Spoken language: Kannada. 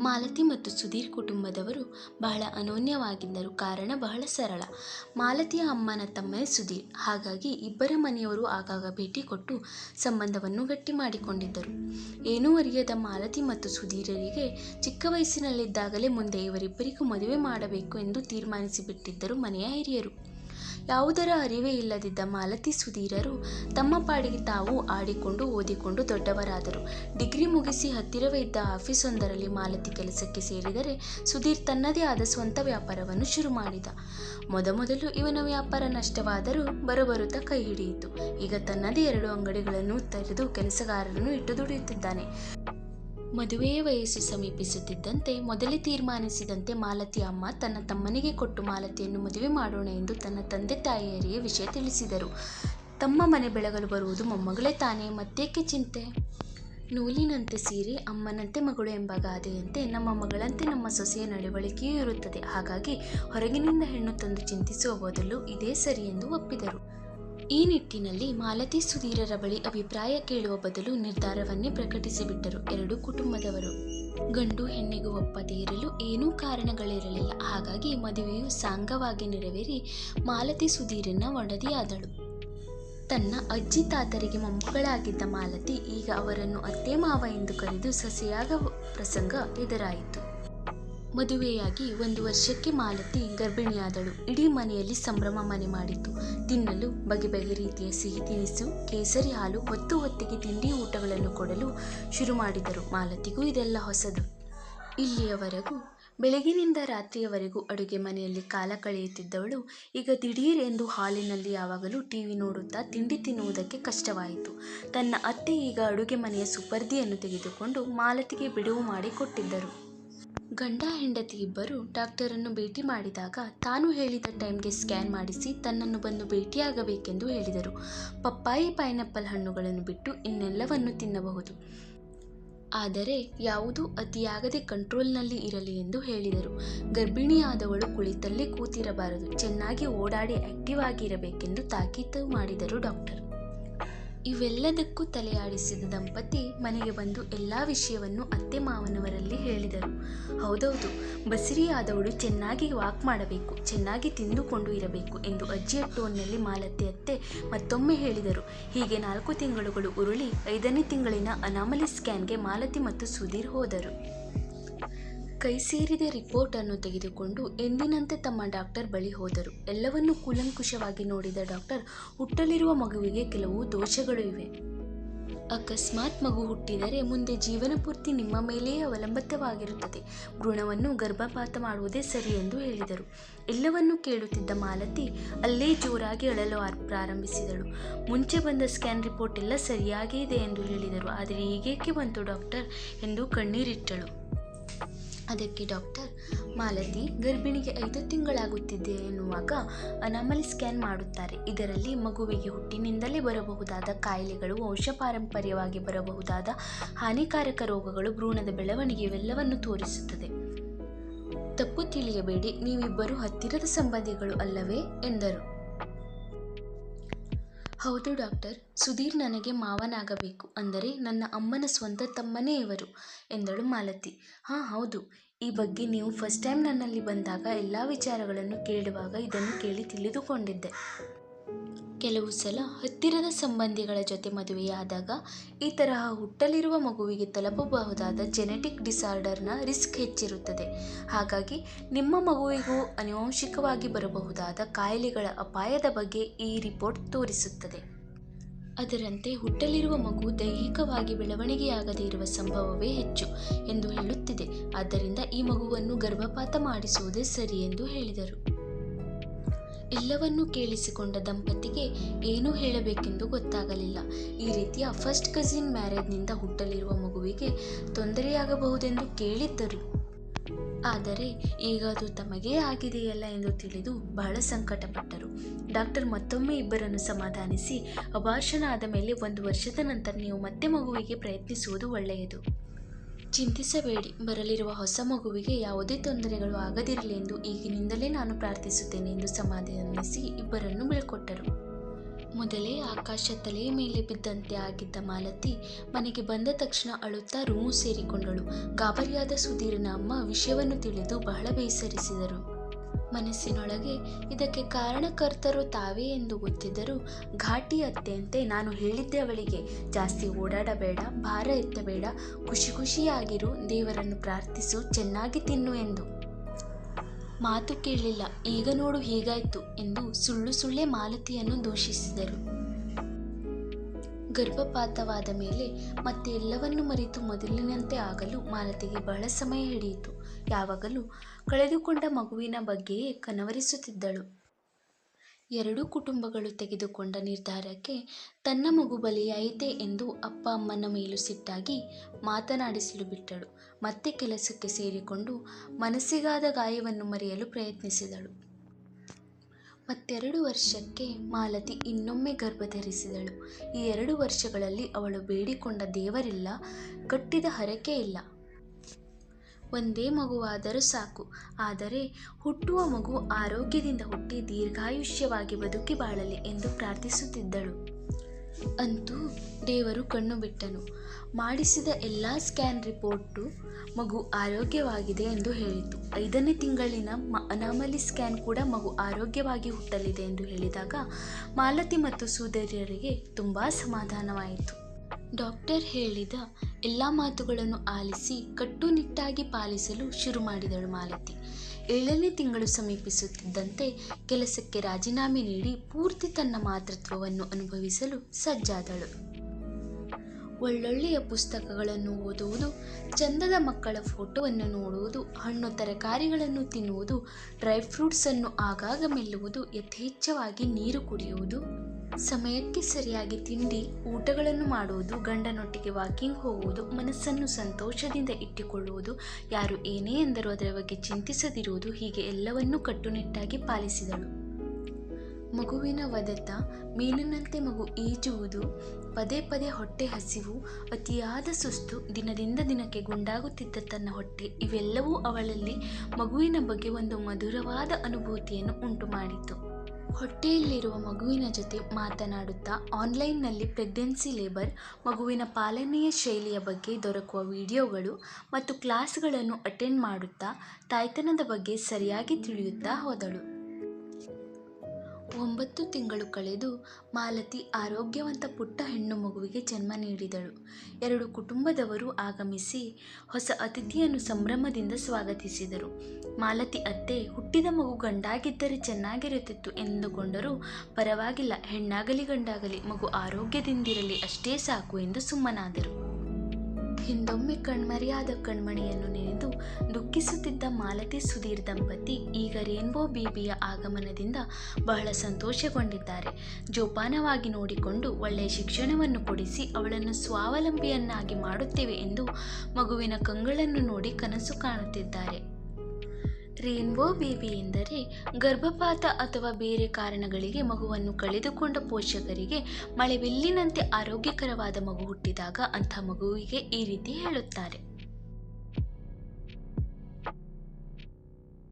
ಮಾಲತಿ ಮತ್ತು ಸುಧೀರ್ ಕುಟುಂಬದವರು ಬಹಳ ಅನೋನ್ಯವಾಗಿದ್ದರು ಕಾರಣ ಬಹಳ ಸರಳ. ಮಾಲತಿಯ ಅಮ್ಮನ ತಮ್ಮ ಸುಧೀರ್. ಹಾಗಾಗಿ ಇಬ್ಬರ ಮನೆಯವರು ಆಗಾಗ ಭೇಟಿ ಕೊಟ್ಟು ಸಂಬಂಧವನ್ನು ಗಟ್ಟಿ ಮಾಡಿಕೊಂಡಿದ್ದರು. ಏನೂ ಅರಿಯದ ಮಾಲತಿ ಮತ್ತು ಸುಧೀರರಿಗೆ ಚಿಕ್ಕ ವಯಸ್ಸಿನಲ್ಲಿದ್ದಾಗಲೇ ಮುಂದೆ ಇವರಿಬ್ಬರಿಗೂ ಮದುವೆ ಮಾಡಬೇಕು ಎಂದು ತೀರ್ಮಾನಿಸಿಬಿಟ್ಟಿದ್ದರು ಮನೆಯ ಹಿರಿಯರು. ಯಾವುದರ ಅರಿವೇ ಇಲ್ಲದಿದ್ದ ಮಾಲತಿ ಸುಧೀರರು ತಮ್ಮ ಪಾಡಿಗೆ ತಾವು ಆಡಿಕೊಂಡು ಓದಿಕೊಂಡು ದೊಡ್ಡವರಾದರು. ಡಿಗ್ರಿ ಮುಗಿಸಿ ಹತ್ತಿರವೇ ಇದ್ದ ಆಫೀಸೊಂದರಲ್ಲಿ ಮಾಲತಿ ಕೆಲಸಕ್ಕೆ ಸೇರಿದರೆ ಸುಧೀರ್ ತನ್ನದೇ ಆದ ಸ್ವಂತ ವ್ಯಾಪಾರವನ್ನು ಶುರು ಮಾಡಿದ. ಮೊದಮೊದಲು ಇವನ ವ್ಯಾಪಾರ ನಷ್ಟವಾದರೂ ಬರಬರುತ್ತಾ ಕೈ ಹಿಡಿಯಿತು. ಈಗ ತನ್ನದೇ ಎರಡು ಅಂಗಡಿಗಳನ್ನು ತೆರೆದು ಕೆಲಸಗಾರರನ್ನು ಇಟ್ಟು ದುಡಿಯುತ್ತಿದ್ದಾನೆ. ಮದುವೆಯ ವಯಸ್ಸು ಸಮೀಪಿಸುತ್ತಿದ್ದಂತೆ, ಮೊದಲೇ ತೀರ್ಮಾನಿಸಿದಂತೆ ಮಾಲತಿ ಅಮ್ಮ ತನ್ನ ತಮ್ಮನಿಗೆ ಕೊಟ್ಟು ಮಾಲತಿಯನ್ನು ಮದುವೆ ಮಾಡೋಣ ಎಂದು ತನ್ನ ತಂದೆ ತಾಯಿಯರಿಗೆ ವಿಷಯ ತಿಳಿಸಿದರು. ತಮ್ಮ ಮನೆ ಬೆಳಗಲು ಬರುವುದು ಮೊಮ್ಮಗಳೇ ತಾನೇ, ಮತ್ತೇಕೆ ಚಿಂತೆ? ನೂಲಿನಂತೆ ಸೀರೆ, ಅಮ್ಮನಂತೆ ಮಗಳು ಎಂಬ ಗಾದೆಯಂತೆ ನಮ್ಮ ಮಗಳಂತೆ ನಮ್ಮ ಸೊಸೆಯ ನಡವಳಿಕೆಯೂ ಇರುತ್ತದೆ. ಹಾಗಾಗಿ ಹೊರಗಿನಿಂದ ಹೆಣ್ಣು ತಂದು ಚಿಂತಿಸುವ ಬದಲು ಇದೇ ಸರಿ ಎಂದು ಒಪ್ಪಿದರು. ಈ ನಿಟ್ಟಿನಲ್ಲಿ ಮಾಲತಿ ಸುಧೀರರ ಬಳಿ ಅಭಿಪ್ರಾಯ ಕೇಳುವ ಬದಲು ನಿರ್ಧಾರವನ್ನೇ ಪ್ರಕಟಿಸಿಬಿಟ್ಟರು ಎರಡು ಕುಟುಂಬದವರು. ಗಂಡು ಹೆಣ್ಣಿಗೂ ಒಪ್ಪದೇ ಇರಲು ಏನೂ ಕಾರಣಗಳಿರಲಿಲ್ಲ. ಹಾಗಾಗಿ ಮದುವೆಯು ಸಾಂಗವಾಗಿ ನೆರವೇರಿ ಮಾಲತಿ ಸುಧೀರನ್ನ ಒಡದಿಯಾದಳು. ತನ್ನ ಅಜ್ಜಿ ತಾತರಿಗೆ ಮೊಮ್ಮಗಳಾಗಿದ್ದ ಮಾಲತಿ ಈಗ ಅವರನ್ನು ಅತ್ತೆ ಮಾವ ಎಂದು ಕರೆದು ಸಸಿಯಾಗ ಪ್ರಸಂಗ ಎದುರಾಯಿತು. ಮದುವೆಯಾಗಿ ಒಂದು ವರ್ಷಕ್ಕೆ ಮಾಲತಿ ಗರ್ಭಿಣಿಯಾದಳು. ಇಡೀ ಮನೆಯಲ್ಲಿ ಸಂಭ್ರಮ ಮನೆ ಮಾಡಿತು ತಿನ್ನಲು ಬಗೆ ಬಗೆ ರೀತಿಯ ಸಿಹಿ ತಿನಿಸು, ಕೇಸರಿ ಹಾಲು, ಹೊತ್ತು ಹೊತ್ತಿಗೆ ತಿಂಡಿ ಊಟಗಳನ್ನು ಕೊಡಲು ಶುರು ಮಾಡಿದರು. ಮಾಲತಿಗೂ ಇದೆಲ್ಲ ಹೊಸದು. ಇಲ್ಲಿಯವರೆಗೂ, ಬೆಳಗಿನಿಂದ ರಾತ್ರಿಯವರೆಗೂ ಅಡುಗೆ ಮನೆಯಲ್ಲಿ ಕಾಲ ಕಳೆಯುತ್ತಿದ್ದವಳು, ಈಗ ದಿಢೀರ್ ಎಂದು ಹಾಲಿನಲ್ಲಿ ಯಾವಾಗಲೂ ಟಿವಿ ನೋಡುತ್ತಾ ತಿಂಡಿ ತಿನ್ನುವುದಕ್ಕೆ ಕಷ್ಟವಾಯಿತು. ತನ್ನ ಅತ್ತೆ ಈಗ ಅಡುಗೆ ಮನೆಯ ಸುಪರ್ದಿಯನ್ನು ತೆಗೆದುಕೊಂಡು ಮಾಲತಿಗೆ ಬಿಡುವು ಮಾಡಿ ಕೊಟ್ಟಿದ್ದರು. ಗಂಡ ಹೆಂಡತಿ ಇಬ್ಬರು ಡಾಕ್ಟರನ್ನು ಭೇಟಿ ಮಾಡಿದಾಗ ತಾನು ಹೇಳಿದ ಟೈಮ್ಗೆ ಸ್ಕ್ಯಾನ್ ಮಾಡಿಸಿ ತನ್ನನ್ನು ಬಂದು ಭೇಟಿಯಾಗಬೇಕೆಂದು ಹೇಳಿದರು. ಪಪ್ಪಾಯಿ ಪೈನಾಪಲ್ ಹಣ್ಣುಗಳನ್ನು ಬಿಟ್ಟು ಇನ್ನೆಲ್ಲವನ್ನು ತಿನ್ನಬಹುದು. ಆದರೆ ಯಾವುದೂ ಅತಿಯಾಗದೆ ಕಂಟ್ರೋಲ್ನಲ್ಲಿ ಇರಲಿ ಎಂದು ಹೇಳಿದರು. ಗರ್ಭಿಣಿಯಾದವಳು ಕುಳಿತಲ್ಲೇ ಕೂತಿರಬಾರದು, ಚೆನ್ನಾಗಿ ಓಡಾಡಿ ಆಕ್ಟಿವ್ ಆಗಿರಬೇಕೆಂದು ತಾಕೀತು ಮಾಡಿದರು ಡಾಕ್ಟರ್. ಇವೆಲ್ಲದಕ್ಕೂ ತಲೆಯಾಡಿಸಿದ ದಂಪತಿ ಮನೆಗೆ ಬಂದು ಎಲ್ಲ ವಿಷಯವನ್ನು ಅತ್ತೆ ಮಾವನವರಲ್ಲಿ ಹೇಳಿದರು. ಹೌದೌದು, ಬಸಿರಿಯಾದವಳು ಚೆನ್ನಾಗಿ ವಾಕ್ ಮಾಡಬೇಕು, ಚೆನ್ನಾಗಿ ತಿಂದುಕೊಂಡು ಇರಬೇಕು ಎಂದು ಅಜ್ಜಿಯ ಟೋನ್ನಲ್ಲಿ ಮಾಲತಿ ಅತ್ತೆ ಮತ್ತೊಮ್ಮೆ ಹೇಳಿದರು. ಹೀಗೆ ನಾಲ್ಕು ತಿಂಗಳುಗಳು ಉರುಳಿ ಐದನೇ ತಿಂಗಳಿನ ಅನಾಮಲಿ ಸ್ಕ್ಯಾನ್ಗೆ ಮಾಲತಿ ಮತ್ತು ಸುಧೀರ್ ಹೋದರು. ಕೈ ಸೇರಿದ ರಿಪೋರ್ಟ್ ಅನ್ನು ತೆಗೆದುಕೊಂಡು ಎಂದಿನಂತೆ ತಮ್ಮ ಡಾಕ್ಟರ್ ಬಳಿ ಹೋದರು. ಎಲ್ಲವನ್ನೂ ಕೂಲಂಕುಷವಾಗಿ ನೋಡಿದ ಡಾಕ್ಟರ್, ಹುಟ್ಟಲಿರುವ ಮಗುವಿಗೆ ಕೆಲವು ದೋಷಗಳು ಇವೆ. ಅಕಸ್ಮಾತ್ ಮಗು ಹುಟ್ಟಿದರೆ ಮುಂದೆ ಜೀವನ ಪೂರ್ತಿ ನಿಮ್ಮ ಮೇಲೆಯೇ ಅವಲಂಬಿತವಾಗಿರುತ್ತದೆ. ಭ್ರೂಣವನ್ನು ಗರ್ಭಪಾತ ಮಾಡುವುದೇ ಸರಿ ಎಂದು ಹೇಳಿದರು. ಎಲ್ಲವನ್ನೂ ಕೇಳುತ್ತಿದ್ದ ಮಾಲತಿ ಅಲ್ಲೇ ಜೋರಾಗಿ ಅಳಲು ಪ್ರಾರಂಭಿಸಿದಳು. ಮುಂಚೆ ಬಂದ ಸ್ಕ್ಯಾನ್ ರಿಪೋರ್ಟ್ ಎಲ್ಲ ಸರಿಯಾಗೇ ಇದೆ ಎಂದು ಹೇಳಿದರು. ಆದರೆ ಈಗೇಕೆ ಬಂತು ಡಾಕ್ಟರ್ ಎಂದು ಕಣ್ಣೀರಿಟ್ಟಳು. ಅದಕ್ಕೆ ಡಾಕ್ಟರ್ ಮಾಲತಿ ಗರ್ಭಿಣಿಗೆ ಐದು ತಿಂಗಳಾಗುತ್ತಿದೆ ಎನ್ನುವಾಗ ಅನಾಮಲಿ ಸ್ಕ್ಯಾನ್ ಮಾಡುತ್ತಾರೆ. ಇದರಲ್ಲಿ ಮಗುವಿಗೆ ಹುಟ್ಟಿನಿಂದಲೇ ಬರಬಹುದಾದ ಕಾಯಿಲೆಗಳು, ವಂಶಪಾರಂಪರ್ಯವಾಗಿ ಬರಬಹುದಾದ ಹಾನಿಕಾರಕ ರೋಗಗಳು, ಭ್ರೂಣದ ಬೆಳವಣಿಗೆ ಇವೆಲ್ಲವನ್ನು ತೋರಿಸುತ್ತದೆ. ತಪ್ಪು ತಿಳಿಯಬೇಡಿ, ನೀವಿಬ್ಬರು ಹತ್ತಿರದ ಸಂಬಂಧಿಗಳು ಅಲ್ಲವೇ ಎಂದರು. ಹೌದು ಡಾಕ್ಟರ್, ಸುಧೀರ್ ನನಗೆ ಮಾವನಾಗಬೇಕು ಅಂದರೆ ನನ್ನ ಅಮ್ಮನ ಸ್ವಂತ ತಮ್ಮನೇ ಇವರು ಎಂದಳು ಮಾಲತಿ. ಹಾಂ, ಹೌದು. ಈ ಬಗ್ಗೆ ನೀವು ಫಸ್ಟ್ ಟೈಮ್ ನನ್ನಲ್ಲಿ ಬಂದಾಗ ಎಲ್ಲ ವಿಚಾರಗಳನ್ನು ಕೇಳುವಾಗ ಇದನ್ನು ಕೇಳಿ ತಿಳಿದುಕೊಂಡಿದ್ದೆ. ಕೆಲವು ಸಲ ಹತ್ತಿರದ ಸಂಬಂಧಿಗಳ ಜೊತೆ ಮದುವೆಯಾದಾಗ ಈ ತರಹ ಹುಟ್ಟಲಿರುವ ಮಗುವಿಗೆ ತಲುಪಬಹುದಾದ ಜೆನೆಟಿಕ್ ಡಿಸಾರ್ಡರ್ನ ರಿಸ್ಕ್ ಹೆಚ್ಚಿರುತ್ತದೆ. ಹಾಗಾಗಿ ನಿಮ್ಮ ಮಗುವಿಗೂ ಅನುವಂಶಿಕವಾಗಿ ಬರಬಹುದಾದ ಕಾಯಿಲೆಗಳ ಅಪಾಯದ ಬಗ್ಗೆ ಈ ರಿಪೋರ್ಟ್ ತೋರಿಸುತ್ತದೆ. ಅದರಂತೆ ಹುಟ್ಟಲಿರುವ ಮಗು ದೈಹಿಕವಾಗಿ ಬೆಳವಣಿಗೆಯಾಗದೇ ಇರುವ ಸಂಭವವೇ ಹೆಚ್ಚು ಎಂದು ಹೇಳುತ್ತಿದೆ. ಆದ್ದರಿಂದ ಈ ಮಗುವನ್ನು ಗರ್ಭಪಾತ ಮಾಡಿಸುವುದೇ ಸರಿ ಎಂದು ಹೇಳಿದರು. ಎಲ್ಲವನ್ನೂ ಕೇಳಿಸಿಕೊಂಡ ದಂಪತಿಗೆ ಏನು ಹೇಳಬೇಕೆಂದು ಗೊತ್ತಾಗಲಿಲ್ಲ. ಈ ರೀತಿಯ ಫಸ್ಟ್ ಕಸಿನ್ ಮ್ಯಾರೇಜ್ನಿಂದ ಹುಟ್ಟಲಿರುವ ಮಗುವಿಗೆ ತೊಂದರೆಯಾಗಬಹುದೆಂದು ಕೇಳಿದ್ದರು. ಆದರೆ ಈಗ ಅದು ತಮಗೇ ಆಗಿದೆಯಲ್ಲ ಎಂದು ತಿಳಿದು ಬಹಳ ಸಂಕಟಪಟ್ಟರು. ಡಾಕ್ಟರ್ ಮತ್ತೊಮ್ಮೆ ಇಬ್ಬರನ್ನು ಸಮಾಧಾನಿಸಿ ಅಭಾಷಣ ಆದ ಮೇಲೆ ಒಂದು ವರ್ಷದ ನಂತರ ನೀವು ಮತ್ತೆ ಮಗುವಿಗೆ ಪ್ರಯತ್ನಿಸುವುದು ಒಳ್ಳೆಯದು. ಚಿಂತಿಸಬೇಡಿ. ಬರಲಿರುವ ಹೊಸ ಮಗುವಿಗೆ ಯಾವುದೇ ತೊಂದರೆಗಳು ಆಗದಿರಲಿ ಎಂದು ಈಗಿನಿಂದಲೇ ನಾನು ಪ್ರಾರ್ಥಿಸುತ್ತೇನೆ ಎಂದು ಸಮಾಧಾನಿಸಿ ಇಬ್ಬರನ್ನು ಬೀಳ್ಕೊಟ್ಟರು. ಮೊದಲೇ ಆಕಾಶ ತಲೆಯ ಮೇಲೆ ಬಿದ್ದಂತೆ ಆಗಿದ್ದ ಮಾಲತಿ ಮನೆಗೆ ಬಂದ ತಕ್ಷಣ ಅಳುತ್ತಾ ರೂಮು ಸೇರಿಕೊಂಡಳು. ಗಾಬರಿಯಾದ ಸುಧೀರನ ಅಮ್ಮ ವಿಷಯವನ್ನು ತಿಳಿದು ಬಹಳ ಬೇಸರಿಸಿದರು. ಮನಸ್ಸಿನೊಳಗೆ ಇದಕ್ಕೆ ಕಾರಣಕರ್ತರು ತಾವೇ ಎಂದು ಗೊತ್ತಿದ್ದರೂ ಘಾಟಿ ಅತ್ತೆಯಂತೆ ನಾನು ಹೇಳಿದ್ದೆ ಅವಳಿಗೆ, ಜಾಸ್ತಿ ಓಡಾಡಬೇಡ, ಭಾರ ಎತ್ತಬೇಡ, ಖುಷಿ ಖುಷಿಯಾಗಿರು, ದೇವರನ್ನು ಪ್ರಾರ್ಥಿಸು, ಚೆನ್ನಾಗಿ ತಿನ್ನು ಎಂದು. ಮಾತು ಕೇಳಲಿಲ್ಲ. ಈಗ ನೋಡು ಹೀಗಾಯ್ತು ಎಂದು ಸುಳ್ಳು ಸುಳ್ಳೆ ಮಾಲತಿಯನ್ನು ದೂಷಿಸಿದರು. ಗರ್ಭಪಾತವಾದ ಮೇಲೆ ಮತ್ತೆ ಎಲ್ಲವನ್ನು ಮರೆತು ಮೊದಲಿನಂತೆ ಆಗಲು ಮಾಲತಿಗೆ ಬಹಳ ಸಮಯ ಹಿಡಿಯಿತು. ಯಾವಾಗಲೂ ಕಳೆದುಕೊಂಡ ಮಗುವಿನ ಬಗ್ಗೆಯೇ ಕನವರಿಸುತ್ತಿದ್ದಳು. ಎರಡೂ ಕುಟುಂಬಗಳು ತೆಗೆದುಕೊಂಡ ನಿರ್ಧಾರಕ್ಕೆ ತನ್ನ ಮಗು ಬಲಿಯಾಯಿತೆ ಎಂದು ಅಪ್ಪ ಅಮ್ಮನ ಮೇಲೂ ಸಿಟ್ಟಾಗಿ ಮಾತನಾಡಿಸಲು ಬಿಟ್ಟಳು. ಮತ್ತೆ ಕೆಲಸಕ್ಕೆ ಸೇರಿಕೊಂಡು ಮನಸ್ಸಿಗಾದ ಗಾಯವನ್ನು ಮರೆಯಲು ಪ್ರಯತ್ನಿಸಿದಳು. ಮತ್ತೆರಡು ವರ್ಷಕ್ಕೆ ಮಾಲತಿ ಇನ್ನೊಮ್ಮೆ ಗರ್ಭಧರಿಸಿದಳು. ಈ ಎರಡು ವರ್ಷಗಳಲ್ಲಿ ಅವಳು ಬೇಡಿಕೊಂಡ ದೇವರಿಲ್ಲ ಕಟ್ಟಿದ ಹರಕೆ ಇಲ್ಲ. ಒಂದೇ ಮಗುವಾದರೂ ಸಾಕು. ಆದರೆ ಹುಟ್ಟುವ ಮಗು ಆರೋಗ್ಯದಿಂದ ಹುಟ್ಟಿ ದೀರ್ಘಾಯುಷ್ಯವಾಗಿ ಬದುಕಿ ಬಾಳಲಿ ಎಂದು ಪ್ರಾರ್ಥಿಸುತ್ತಿದ್ದಳು. ಅಂತೂ ದೇವರು ಕಣ್ಣು ಬಿಟ್ಟನು. ಮಾಡಿಸಿದ ಎಲ್ಲ ಸ್ಕ್ಯಾನ್ ರಿಪೋರ್ಟು ಮಗು ಆರೋಗ್ಯವಾಗಿದೆ ಎಂದು ಹೇಳಿತು. ಐದನೇ ತಿಂಗಳಿನ ಮ, ಅನಾಮಲಿ ಸ್ಕ್ಯಾನ್ ಕೂಡ ಮಗು ಆರೋಗ್ಯವಾಗಿ ಹುಟ್ಟಲಿದೆ ಎಂದು ಹೇಳಿದಾಗ ಮಾಲತಿ ಮತ್ತು ಸೋದರಿಯರಿಗೆ ತುಂಬ ಸಮಾಧಾನವಾಯಿತು. ಡಾಕ್ಟರ್ ಹೇಳಿದ ಎಲ್ಲ ಮಾತುಗಳನ್ನು ಆಲಿಸಿ ಕಟ್ಟುನಿಟ್ಟಾಗಿ ಪಾಲಿಸಲು ಶುರು ಮಾಡಿದಳು ಮಾಲತಿ. ಏಳನೇ ತಿಂಗಳು ಸಮೀಪಿಸುತ್ತಿದ್ದಂತೆ ಕೆಲಸಕ್ಕೆ ರಾಜೀನಾಮೆ ನೀಡಿ ಪೂರ್ತಿ ತನ್ನ ಮಾತೃತ್ವವನ್ನು ಅನುಭವಿಸಲು ಸಜ್ಜಾದಳು. ಒಳ್ಳೊಳ್ಳೆಯ ಪುಸ್ತಕಗಳನ್ನು ಓದುವುದು, ಚಂದದ ಮಕ್ಕಳ ಫೋಟೋವನ್ನು ನೋಡುವುದು, ಹಣ್ಣು ತರಕಾರಿಗಳನ್ನು ತಿನ್ನುವುದು, ಡ್ರೈ ಫ್ರೂಟ್ಸನ್ನು ಆಗಾಗ ಮೆಲ್ಲುವುದು, ಯಥೇಚ್ಛವಾಗಿ ನೀರು ಕುಡಿಯುವುದು ಸಮಯಕ್ಕೆ ಸರಿಯಾಗಿ ತಿಂಡಿ, ಊಟಗಳನ್ನು ಮಾಡುವುದು, ಗಂಡನೊಟ್ಟಿಗೆ ವಾಕಿಂಗ್ ಹೋಗುವುದು, ಮನಸ್ಸನ್ನು ಸಂತೋಷದಿಂದ ಇಟ್ಟುಕೊಳ್ಳುವುದು, ಯಾರು ಏನೇ ಎಂದರೂ ಅದರ ಬಗ್ಗೆ ಚಿಂತಿಸದಿರುವುದು ಹೀಗೆ ಎಲ್ಲವನ್ನೂ ಕಟ್ಟುನಿಟ್ಟಾಗಿ ಪಾಲಿಸಿದಳು. ಮಗುವಿನ ವದತ, ಮೀನಿನಂತೆ ಮಗು ಈಜುವುದು, ಪದೇ ಪದೇ ಹೊಟ್ಟೆ ಹಸಿವು, ಅತಿಯಾದ ಸುಸ್ತು, ದಿನದಿಂದ ದಿನಕ್ಕೆ ಗುಂಡಾಗುತ್ತಿದ್ದ ತನ್ನ ಹೊಟ್ಟೆ, ಇವೆಲ್ಲವೂ ಅವಳಲ್ಲಿ ಮಗುವಿನ ಬಗ್ಗೆ ಒಂದು ಮಧುರವಾದ ಅನುಭೂತಿಯನ್ನು ಉಂಟು ಮಾಡಿತು ಹೊಟ್ಟೆಯಲ್ಲಿರುವ ಮಗುವಿನ ಜೊತೆ ಮಾತನಾಡುತ್ತಾ ಆನ್ಲೈನ್ನಲ್ಲಿ ಪ್ರೆಗ್ನೆನ್ಸಿ ಲೇಬರ್ ಮಗುವಿನ ಪಾಲನೆಯ ಶೈಲಿಯ ಬಗ್ಗೆ ದೊರಕುವ ವಿಡಿಯೋಗಳು ಮತ್ತು ಕ್ಲಾಸ್ಗಳನ್ನು ಅಟೆಂಡ್ ಮಾಡುತ್ತಾ ತಾಯ್ತನದ ಬಗ್ಗೆ ಸರಿಯಾಗಿ ತಿಳಿಯುತ್ತಾ ಹೋದಳು. ಒಂಬತ್ತು ತಿಂಗಳು ಕಳೆದು ಮಾಲತಿ ಆರೋಗ್ಯವಂತ ಪುಟ್ಟ ಹೆಣ್ಣು ಮಗುವಿಗೆ ಜನ್ಮ ನೀಡಿದಳು. ಎರಡು ಕುಟುಂಬದವರು ಆಗಮಿಸಿ ಹೊಸ ಅತಿಥಿಯನ್ನು ಸಂಭ್ರಮದಿಂದ ಸ್ವಾಗತಿಸಿದರು. ಮಾಲತಿ ಅತ್ತೆ ಹುಟ್ಟಿದ ಮಗು ಗಂಡಾಗಿದ್ದರೆ ಚೆನ್ನಾಗಿರುತ್ತಿತ್ತು ಎಂದುಕೊಂಡರೂ ಪರವಾಗಿಲ್ಲ, ಹೆಣ್ಣಾಗಲಿ ಗಂಡಾಗಲಿ ಮಗು ಆರೋಗ್ಯದಿಂದಿರಲಿ ಅಷ್ಟೇ ಸಾಕು ಎಂದು ಸುಮ್ಮನಾದರು. ಹಿಂದೊಮ್ಮೆ ಕಣ್ಮರೆಯಾದ ಕಣ್ಮಣಿಯನ್ನು ನೆನೆದು ದುಃಖಿಸುತ್ತಿದ್ದ ಮಾಲತಿ ಸುಧೀರ್ ದಂಪತಿ ಈಗ ರೇನ್ಬೋ ಬೇಬಿಯ ಆಗಮನದಿಂದ ಬಹಳ ಸಂತೋಷಗೊಂಡಿದ್ದಾರೆ. ಜೋಪಾನವಾಗಿ ನೋಡಿಕೊಂಡು ಒಳ್ಳೆಯ ಶಿಕ್ಷಣವನ್ನು ಕೊಡಿಸಿ ಅವಳನ್ನು ಸ್ವಾವಲಂಬಿಯನ್ನಾಗಿ ಮಾಡುತ್ತೇವೆ ಎಂದು ಮಗುವಿನ ಕಂಗಳನ್ನು ನೋಡಿ ಕನಸು ಕಾಣುತ್ತಿದ್ದಾರೆ. ರೇನ್ಬೋ ಬೇಬಿ ಎಂದರೆ ಗರ್ಭಪಾತ ಅಥವಾ ಬೇರೆ ಕಾರಣಗಳಿಗೆ ಮಗುವನ್ನು ಕಳೆದುಕೊಂಡ ಪೋಷಕರಿಗೆ ಮಳೆಬಿಲ್ಲಿನಂತೆ ಆರೋಗ್ಯಕರವಾದ ಮಗು ಹುಟ್ಟಿದಾಗ ಅಂಥ ಮಗುವಿಗೆ ಈ ರೀತಿ ಹೇಳುತ್ತಾರೆ.